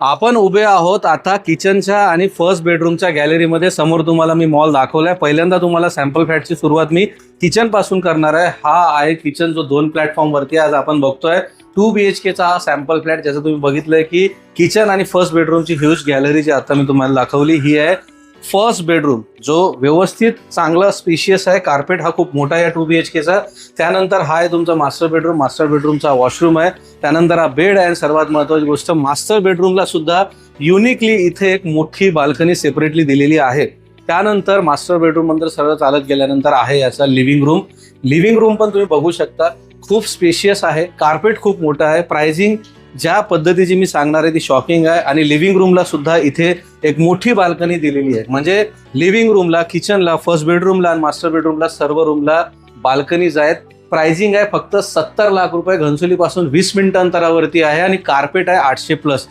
आपण उभे आहोत आता किचनच्या आणि फर्स्ट बेडरूमच्या गॅलरीमध्ये समोर तुम्हाला मी मॉल दाखवलाय. पहिल्यांदा तुम्हाला सॅम्पल फ्लॅटची सुरुवात मी किचनपासून करणार आहे. हा आहे किचन जो दोन प्लॅटफॉर्मवरती आज आपण बघतोय. टू बी एच केचा हा सॅम्पल फ्लॅट ज्याचं तुम्ही बघितलंय की किचन आणि फर्स्ट बेडरूमची ह्यूज गॅलरी जी आता मी तुम्हाला दाखवली ही आहे. फर्स्ट बेडरूम जो व्यवस्थित चांगला स्पेशियस आहे कार्पेट हा खूप मोठा आहे टू बी एच केचा त्यानंतर हा आहे तुमचा मास्टर बेडरूम मास्टर बेडरूमचा वॉशरूम आहे. त्यानंतर हा बेड आहे आणि सर्वात महत्वाची गोष्ट मास्टर बेडरूमला सुद्धा युनिकली इथे एक मोठी बाल्कनी सेपरेटली दिलेली आहे. त्यानंतर मास्टर बेडरूम नंतर सरळ चालत गेल्यानंतर आहे याचा लिव्हिंग रूम लिव्हिंग रूम पण तुम्ही बघू शकता. खूप स्पेशियस आहे. कार्पेट खूप मोठं आहे. प्राइसिंग ज्या पद्धतीची मी सांगणार आहे ती शॉकिंग आहे आणि लिव्हिंग रूमला सुद्धा इथे एक मोठी बाल्कनी दिलेली आहे. म्हणजे लिव्हिंग रूमला किचनला फर्स्ट बेडरूमला आणि मास्टर बेडरूमला सर्व रूमला बाल्कनीज आहेत. प्राइसिंग आहे फक्त सत्तर लाख रुपये घनसोलीपासून वीस मिनिटं अंतरावरती आहे आणि कार्पेट आहे आठशे प्लस